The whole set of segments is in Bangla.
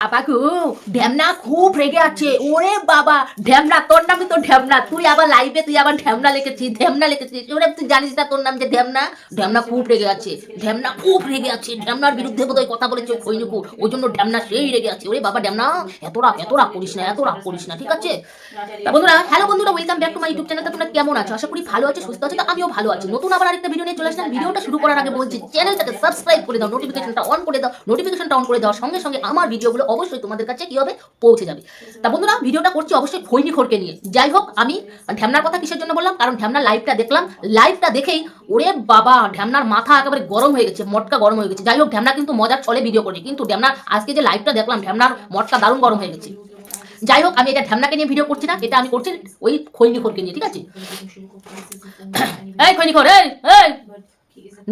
আপাকু ঢ্যামনা খুব রেগে আছে। ওরে বাবা, ঢ্যামনা, তোর তো ঢ্যামনা। তুই আবার লাইভে তুই আবার ঢ্যামনা লিখেছিস ঢ্যামনা লিখেছিস। ওরে, তুই জানিস না তোর নাম যে ঢ্যামনা? ঢ্যামনা খুব রেগে আছে। ঢ্যামনা খুব রেগে আছে। ঢ্যামনার বিরুদ্ধে বোধহয় কথা বলেছে ওই জন্য ঢ্যামনা সেই রেগে আছে। ওরে বাবা, ঢ্যামনা, এত রাগ এত রাগ করিস না, এত রাগ করিস না, ঠিক আছে? বন্ধুরা হ্যালো বন্ধুরা welcome back to my YouTube তোমরা কেমন আছো? আশা করি ভালো আছো, সুস্থ আছো, তো আমিও ভালো আছি। নতুন আবার আরেকটা ভিডিও নিয়ে চলে আসলাম। ভিডিওটা শুরু করার আগে বলছি চ্যানেলটাকে সাবস্ক্রাইব করে দাও নোটিফিকেশনটা অন করে দাও। নোটিফিকেশনটা অন করে দেওয়ার সঙ্গে সঙ্গে আমার ভিডিওগুলো অবশ্যই তোমাদের কাছে কি হবে? পৌঁছে যাবে। তা বন্ধুরা, ভিডিওটা করছি অবশ্যই খৈনি খোরকে নিয়ে। যাই হোক, আমি ঢ্যামনার কথা কিসের জন্য বললাম? কারণ ঢ্যামনার লাইভটা দেখলাম। লাইভটা দেখেই, ওরে বাবা, ঢ্যামনার মাথা একেবারে গরম হয়ে গেছে, মটকা গরম হয়ে গেছে। যাই হোক, ঢ্যামনা কিন্তু মজার ছলে ভিডিও করে কিন্তু ঢ্যামনার, আজকে যে লাইভটা দেখলাম, ঢ্যামনার মটকা দারুণ গরম হয়ে গেছে। যাই হোক, আমি এটা ঢ্যামনাকে নিয়ে ভিডিও করছি না, এটা আমি করছি ওই খৈনি খোরকে নিয়ে, ঠিক আছে? এই খৈনি খোর, এই এই!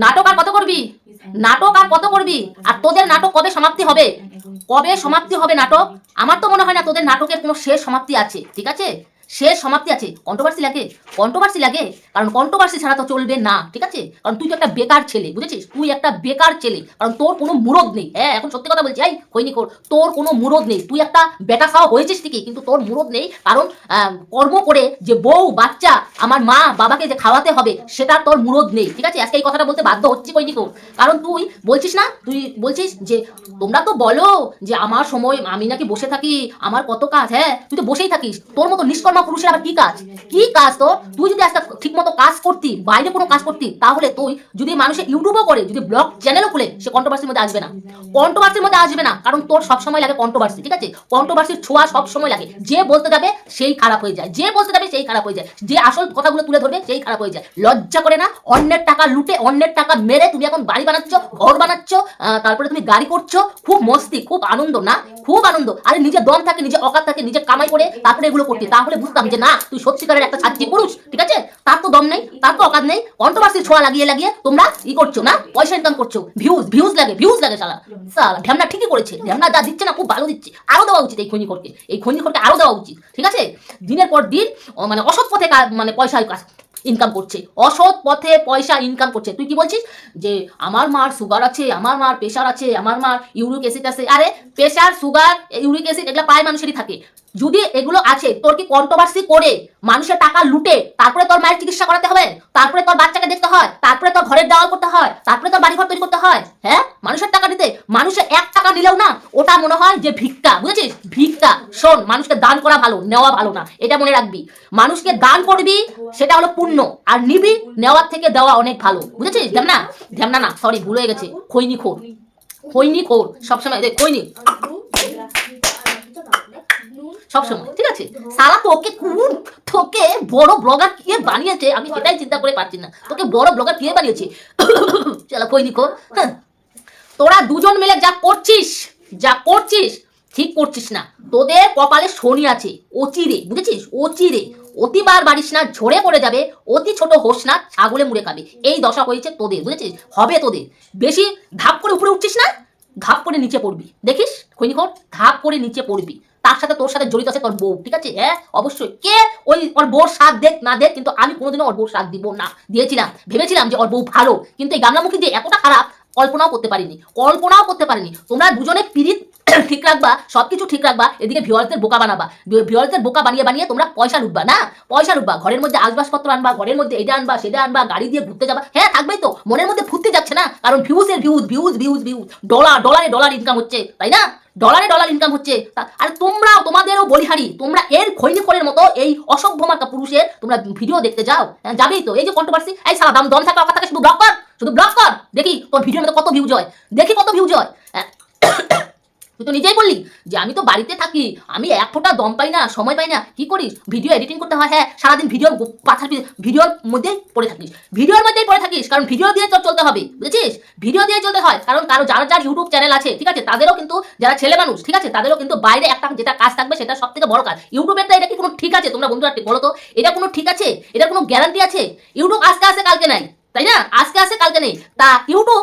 নাটক আর কত করবি? নাটক আর কত করবি? আর তোদের নাটক কবে সমাপ্তি হবে? কবে সমাপ্তি হবে নাটক? আমার তো মনে হয় না তোদের নাটকের কোনো শেষ সমাপ্তি আছে, ঠিক আছে? শেষ সমাপ্তি আছে। কন্ট্রোভার্সি লাগে। কন্ট্রোভার্সি লাগে, কারণ কন্ট্রোভার্সি ছাড়া তো চলবে না, ঠিক আছে? কারণ তুই তো একটা বেকার ছেলে, বুঝেছিস? তুই একটা বেকার ছেলে, কারণ তোর কোনো মুরদ নেই। হ্যাঁ এখন সত্যি কথা বলছি, এই কইনি কর তোর কোনো মুরদ নেই। তুই একটা বেটা খাওয়া হয়েছিস ঠিকই, কিন্তু তোর মুরদ নেই, কারণ কর্ম করে যে বউ, বাচ্চা আমার মা বাবাকে যে খাওয়াতে হবে, সেটা তোর মুরদ নেই, ঠিক আছে? আজকে এই কথাটা বলতে বাধ্য হচ্ছি কইনি কর কারণ তুই বলছিস না, তুই বলছিস যে, তোমরা তো বলো যে আমার সময় আমি নাকি বসে থাকি, আমার কত কাজ হ্যাঁ? তুই তো বসেই থাকিস, তোর মতো নিষ্কর্মা পুরুষের আবার কি কাজ? কি কাজ তোর? তুই যদি আজকে ঠিক মতো কাজ করতি, বাইরে কোনো কাজ করতি, তাহলে তুই যদি মানুষের ইউটিউবও করে, যদি ব্লগ চ্যানেলও খুলে, সে কন্ট্রোভার্সির মধ্যে আসবে না। কন্ট্রোভার্সির মধ্যে আসবে না, কারণ তোর সবসময় লাগে কন্ট্রোভার্সি ঠিক আছে? কন্ট্রোভার্সির ছোঁয়া সবসময় লাগে। যে বলতে যাবে, সেই খারাপ হয়ে যায়। যে বলতে যাবে, সেই খারাপ হয়ে যায়। যে আসল কথাগুলো তুলে ধরবে, সেই খারাপ হয়ে যায়। লজ্জা করে না, অন্যের টাকা লুটে, অন্যের টাকা মেরে তুমি এখন বাড়ি বানাচ্ছ, ঘর বানাচ্ছ তারপরে তুমি গাড়ি করছ। খুব মস্তি, খুব আনন্দ, না? খুব আনন্দ। আরে নিজের দম থাকে, নিজে অকাত থাকে, নিজে কামাই করে তারপরে এগুলো করতে। তাহলে বুঝতাম যে, না, তুই সত্যিকারের একটা ছাত্রী পুরুষ, ঠিক আছে? তার তো দম নেই, তার তো অকাত নেই কন্ট্রোভার্সির ছোঁয়া লাগিয়ে লাগিয়ে তোমরা ই করছ, না? পয়সা ইনকাম করছ ভিউজ ভিউজ লাগে ভিউজ লাগে সালা সালা ঢ্যামনা ঠিকই করেছে, ঢ্যামনা যা দিচ্ছে না খুব ভালো দিচ্ছে আরও দেওয়া উচিত এই খনিকরকে এই খনিকরকে আরও দেওয়া উচিত, ঠিক আছে? দিনের পর দিন মানে অসৎ পথে মানে পয়সা ইনকাম করছে। অসৎ পথে পয়সা ইনকাম করছে। তুই কি বলছিস? যে আমার মার সুগার আছে, আমার মার প্রেশার আছে, আমার মার ইউরিক অ্যাসিড আছে। আরে প্রেশার সুগার ইউরিক অ্যাসিড এগুলো প্রায় মানুষেরই থাকে। যদি এগুলো আছে, তোর কি কন্ট্রোভার্সি করে মানুষের টাকা লুটে, তারপরে তোর মায়ের চিকিৎসা করাতে হবে, তারপরে তোর বাচ্চাকে দেখতে হয়, তারপরে তোর ঘরের দেওয়াল করতে হয়, তারপরে তোর বাড়ি ঘর তৈরি করতে হয়? হ্যাঁ? মানুষের টাকা দিতে। মানুষের এক টাকা নিলেও না, ওটা মনে হয় যে ভিক্ষা, বুঝেছিস? ভিক্ষা। শোন, মানুষকে দান করা ভালো, নেওয়া ভালো না, এটা মনে রাখবি। মানুষকে দান করবি, সেটা হলো পুণ্য, আর নিবি, নেওয়ার থেকে দেওয়া অনেক ভালো, বুঝেছিস? ঢ্যামনা ঢ্যামনা না সরি ভুল হয়ে গেছে। খৈনি খোর খৈনি খোর, সবসময় খৈনি। সবসময়, ঠিক আছে? সারা তোকে কোন তোকে বড় ব্লগার কে বানিয়েছে? আমি সেটাই চিন্তা করে পারছি না। তোকে বড় ব্লগার কে বানিয়েছে? চলো কই নিকো? হ্যাঁ। তোরা দুজন মিলে যা করছিস যা করছিস, ঠিক করছিস না। তোদের কপালে শনি আছে অচিরে বুঝেছিস? অচিরে অতিবার বাড়িস না, ঝরে পড়ে যাবে, অতি ছোট হোস না, ছাগলে মুড়ে খাবে। এই দশা হয়েছে তোদের, বুঝেছিস? হবে তোদের। বেশি ধাপ করে উপরে উঠছিস না, ধাপ করে নিচে পড়বি। দেখিস? খৈনিকর ধাপ করে নিচে পড়বি। তার সাথে তোর সাথে জড়িত আছে তোর বউ, ঠিক আছে? হ্যাঁ অবশ্যই। কে? ওই ওর বউর সাথ দেখ, না দেখ, কিন্তু আমি কোনোদিনও ওর বউর সাথ দিব না। দিয়েছিলাম, ভেবেছিলাম যে ওর বউ ভালো, কিন্তু এই গামলামুখী যে এতটা খারাপ কল্পনাও করতে পারিনি। কল্পনাও করতে পারিনি। তোমরা দুজনে পিরিত ঠিক রাখবা সবকিছু ঠিক রাখবা এদিকে ভিওয়ার্সদের বোকা বানাবা। ভিওয়ার্সদের বোকা বানিয়ে বানিয়ে তোমরা পয়সা লুটবা না? পয়সা লুটবা ঘরের মধ্যে আসবাবপত্র আনবা ঘরের মধ্যে এটা আনবা সেটা আনবা গাড়ি দিয়ে ঘুরতে যাবা। হ্যাঁ থাকবেই তো মনের মধ্যে ফুটতে যাচ্ছে না? কারণ ভিউজের views views views views dollar ডলারে ডলার ইনকাম হচ্ছে তাই না? ডলারে ডলার ইনকাম হচ্ছে। আর তোমরাও তোমাদেরও বলিহারি তোমরা এর খৈনিকরের মতো এই অসভ্য মার্কা পুরুষের তোমরা ভিডিও দেখতে যাও। হ্যাঁ, যাবেই তো এই যে কন্ট্রোভার্সি এই সারা দাম দম থাকা কথা শুধু ব্লক কর শুধু ব্লক কর। দেখি তোর ভিডিওর মধ্যে কত ভিউজ হয়। দেখি কত ভিউজ হ্যাঁ। তুই তো নিজেই বললি যে আমি তো বাড়িতে থাকি, আমি এক ফোঁটা দম পাই না, সময় পাই না। কি করিস? ভিডিও এডিটিং করতে হয় হ্যাঁ সারাদিন ভিডিওর পাথা ভিডিওর মধ্যেই পড়ে থাকিস। ভিডিওর মধ্যেই পড়ে থাকিস, কারণ ভিডিও দিয়ে তোর চলতে হবে, বুঝেছিস? ভিডিও দিয়ে চলতে হয়, কারণ কারও যারা যার ইউটিউব চ্যানেল আছে, ঠিক আছে, তাদেরও কিন্তু, যারা ছেলে মানুষ, ঠিক আছে, তাদেরও কিন্তু বাইরে একটা যেটা কাজ থাকবে সেটা সব থেকে বড় কাজ। ইউটিউবেরটা এটা কি কোনো ঠিক আছে? তোমরা বন্ধুরা বলো তো, এটা কোনো ঠিক আছে? এটার কোনো গ্যারান্টি আছে? ইউটিউব আজকে আসে কালকে নাই তাই না? আজকে আসে কালকে নেই। তা ইউটিউব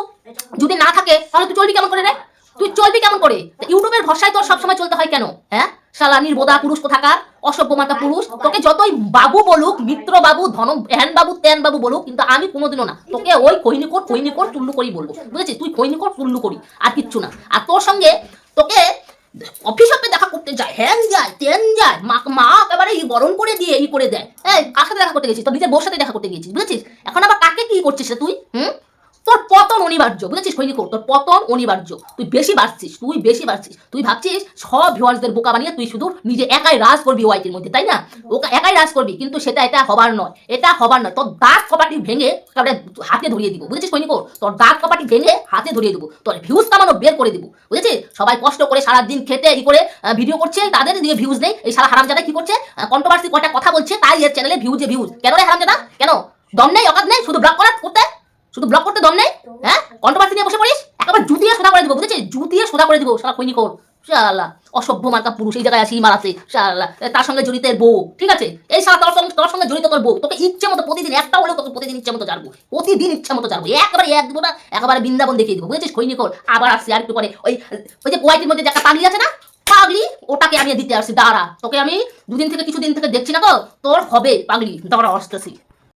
যদি না থাকে, তাহলে তুই চলবি কেমন করে রে? তুই চলবি কেমন করে? ইউটিউবের ভরসায় তোর সবসময় চলতে হয় কেন? হ্যাঁ? শালা নির্বোধা পুরুষ কোথাকার? অসভ্য মাতা পুরুষ? তোকে যতই বাবু বলুক, মিত্র বাবু ধন হ্যান বাবু তেন বাবু বলুক, কিন্তু আমি কোনোদিনও না। তোকে ওই কৈনিকর কৈনিকর চুল্লু করি বলব। বুঝেছিস? তুই কৈনিকর চুল্লু করি, আর কিচ্ছু না। আর তোর সঙ্গে তোকে অফিস অফে দেখা করতে যায়, হ্যান যায় তেন যায়, মা মা একেবারে ই গরম করে দিয়ে ই করে দেয়। হ্যাঁ কার সাথে দেখা করতে গেছিস? তোর নিজের বউর সাথে দেখা করতে গেছিস, বুঝেছিস? এখন আবার কাকে কি করছিস তুই? হুম? অনিবার্য, বুঝেছিস? সৈনিক তোর পতন অনিবার্য। তুই বেশি বাড়ছিস, তুই বেশি বাড়ছিস। তুই ভাবছিস সব ভিউয়ার্সদের বোকা বানিয়ে তুই শুধু নিজে একাই রাজ করবি ওয়াইটির মধ্যে, তাই না? ওকে একাই রাজ করবি, কিন্তু সেটা এটা হবার নয়। এটা হবার নয়। তোর দাঁত কপাটি ভেঙে তারপরে হাতে ধরিয়ে দিব, বুঝেছিস সৈনিক তোর দাঁত কপাটি ভেঙে হাতে ধরিয়ে দিব, তোর ভিউজ কামানো বের করে দিব, বুঝেছিস? সবাই কষ্ট করে সারা দিন খেটে ই করে ভিডিও করছে, তাদের দিকে ভিউজ নেই। এই সারা হারামজাদা কি করছে? কন্ট্রোভার্সি কটা কথা বলছে, তাই এর চ্যানেলে ভিউজে ভিউজ কেন রে হারামজাদা? কেন? দম নেই, অকাত নেই, শুধু ব্লক করার করতে? শুধু ব্লক করতে দম নেই? হ্যাঁ? কন্ট্রোভার্সি নিয়ে বসে পড়িস? একেবারে জুতিয়ে সোজা করে দিব, বুঝেছিস? জুতিয়ে সোজা করে দিব সারা কৈনি কর শালা, অসভ্য মার্কা পুরুষ এই জায়গায় আসি মারাতে শালা, তার সঙ্গে জড়িত বউ, ঠিক আছে? এই সারা তোর সঙ্গে তোর সঙ্গে জড়িত তোর বউ, তোকে ইচ্ছে মতো প্রতিদিন একটা হলেও তোকে প্রতিদিন ইচ্ছে মতো জানব প্রতিদিন ইচ্ছে মতো জানব একবারে এক দেবো না, একেবারে বৃন্দাবন দেখিয়ে দিব, বুঝেছিস কৈনি কর আবার আসছি আর একটু পরে। ওই ওই যে কোয়াইটির মধ্যে একটা পাগলি আছে না? পাগলি, ওটাকে আমি দিতে আসছি, দাঁড়া। তোকে আমি দুদিন থেকে কিছুদিন থেকে দেখছি না তো? তোর হবে পাগলি। দাঁড়া, আসতেছি।